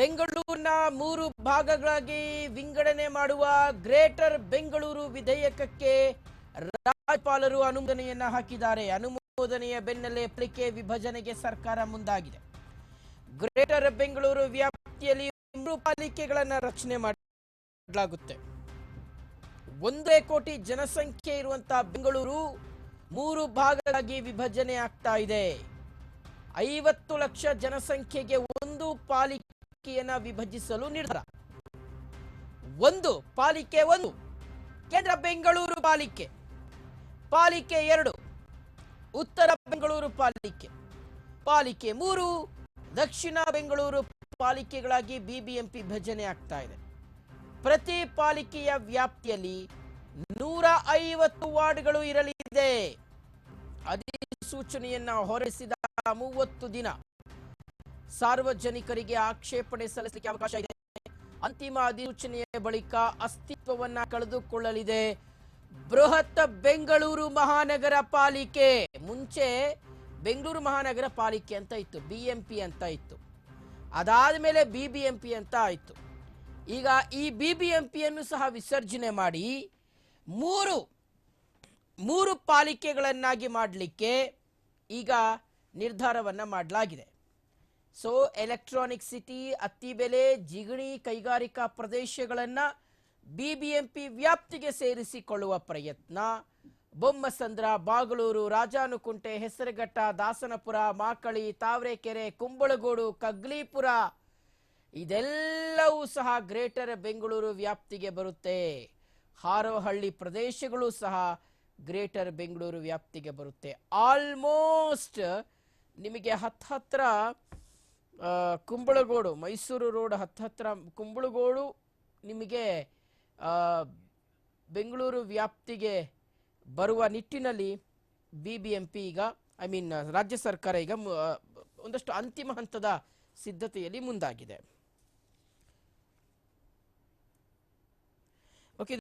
ಬೆಂಗಳೂರಿನ ಮೂರು ಭಾಗಗಳಾಗಿ ವಿಂಗಡಣೆ ಮಾಡುವ ಗ್ರೇಟರ್ ಬೆಂಗಳೂರು ವಿಧೇಯಕಕ್ಕೆ ರಾಜ್ಯಪಾಲರು ಅನುಮೋದನೆಯನ್ನ ಹಾಕಿದ್ದಾರೆ. ಅನುಮೋದನೆಯ ಬೆನ್ನಲ್ಲೇ ಪಲಿಕೆ ವಿಭಜನೆಗೆ ಸರ್ಕಾರ ಮುಂದಾಗಿದೆ. ಗ್ರೇಟರ್ ಬೆಂಗಳೂರು ವ್ಯಾಪ್ತಿಯಲ್ಲಿ ಮೂರು ಪಾಲಿಕೆಗಳನ್ನ ರಚನೆ ಮಾಡಲಾಗುತ್ತೆ. ಒಂದೇ ಕೋಟಿ ಜನಸಂಖ್ಯೆ ಇರುವಂತಹ ಬೆಂಗಳೂರು ಮೂರು ಭಾಗಗಳಾಗಿ ವಿಭಜನೆ ಆಗ್ತಾ ಇದೆ. ಐವತ್ತು ಲಕ್ಷ ಜನಸಂಖ್ಯೆಗೆ ಒಂದು ಪಾಲಿಕೆಯನ್ನ ವಿಭಜಿಸಲು ನಿರ್ಧಾರ. ಒಂದು ಪಾಲಿಕೆ ಒಂದು, ಕೇಂದ್ರ ಬೆಂಗಳೂರು ಪಾಲಿಕೆ. ಪಾಲಿಕೆ ಎರಡು, ಉತ್ತರ ಬೆಂಗಳೂರು ಪಾಲಿಕೆ. ಪಾಲಿಕೆ ಮೂರು, ದಕ್ಷಿಣ ಬೆಂಗಳೂರು ಪಾಲಿಕೆಗಳಾಗಿ ಬಿಬಿಎಂಪಿ ವಿಭಜನೆ ಆಗ್ತಾ ಇದೆ. ಪ್ರತಿ ಪಾಲಿಕೆಯ ವ್ಯಾಪ್ತಿಯಲ್ಲಿ ನೂರ ಐವತ್ತು ವಾರ್ಡ್ಗಳು ಇರಲಿದೆ. ಅಧಿಸೂಚನೆಯನ್ನ ಹೊರಡಿಸಿದ ಮೂವತ್ತು ದಿನ. ಸಾರ್ವಜನಿಕರಿಗೆ ಆಕ್ಷೇಪಣೆ ಸಲ್ಲಿಸಲಿಕ್ಕೆ ಅವಕಾಶ ಇದೆ. ಅಂತಿಮ ಅಧಿಸೂಚನೆಯ ಬಳಿಕ ಅಸ್ತಿತ್ವವನ್ನ ಕಳೆದುಕೊಳ್ಳಲಿದೆ. ಬೃಹತ್ ಬೆಂಗಳೂರು ಮಹಾನಗರ ಪಾಲಿಕೆ. ಮುಂಚೆ ಬೆಂಗಳೂರು ಮಹಾನಗರ ಪಾಲಿಕೆ ಅಂತ ಇತ್ತು, ಬಿಎಂಪಿ ಅಂತ ಇತ್ತು. ಅದಾದ ಬಿ ಬಿ ಎಂ ಅಂತ ಆಯಿತು. ಈಗ ಈ ಬಿ ಬಿ ಎಂ ಸಹ ವಿಸರ್ಜನೆ ಮಾಡಿ ಮೂರು ಮೂರು ಪಾಲಿಕೆಗಳನ್ನಾಗಿ ಮಾಡಲಿಕ್ಕೆ ಈಗ ನಿರ್ಧಾರವನ್ನು ಮಾಡಲಾಗಿದೆ. So electronic city Attibele Jigani ಕೈಗಾರಿಕಾ ಪ್ರದೇಶಗಳನ್ನು ಬಿಬಿಎಂಪಿ ವ್ಯಾಪ್ತಿಗೆ ಸೇರಿಸಿಕೊಳ್ಳುವ ಪ್ರಯತ್ನ ಬೊಮ್ಮಸಂದ್ರ ಬಾಗಳೂರು ರಾಜಾನುಕುಂಟೆ ಹೆಸರಘಟ್ಟ ದಾಸನಪುರ ಮಾಕಳಿ ತಾವರೆಕೆರೆ ಕುಂಬಳಗೋಡು ಕಗ್ಲೀಪುರ ಇದೆಲ್ಲವೂ ಸಹ ಗ್ರೇಟರ್ ಬೆಂಗಳೂರು ವ್ಯಾಪ್ತಿಗೆ ಬರುತ್ತೆ. ಹಾರೋಹಳ್ಳಿ ಪ್ರದೇಶಗಳು ಸಹ ಗ್ರೇಟರ್ ಬೆಂಗಳೂರು ವ್ಯಾಪ್ತಿಗೆ ಬರುತ್ತೆ. ಆಲ್ಮೋಸ್ಟ್ ನಿಮಗೆ ಹತ್ತ ಹತ್ರ ಆ, ಕುಂಬಳಗೋಡು, ಮೈಸೂರು ರೋಡ್ ಹತ್ತ ಹತ್ರ ಕುಂಬಳಗೋಡು ನಿಮಗೆ ಬೆಂಗಳೂರು ವ್ಯಾಪ್ತಿಗೆ ಬರುವ ನಿಟ್ಟಿನಲ್ಲಿ ಬಿ ಬಿ ಎಂ ಪಿ ಈಗ ಐ ಮೀನ್ ರಾಜ್ಯ ಸರ್ಕಾರ ಈಗ ಒಂದಷ್ಟು ಅಂತಿಮ ಹಂತದ ಸಿದ್ಧತೆಯಲ್ಲಿ ಮುಂದಾಗಿದೆ.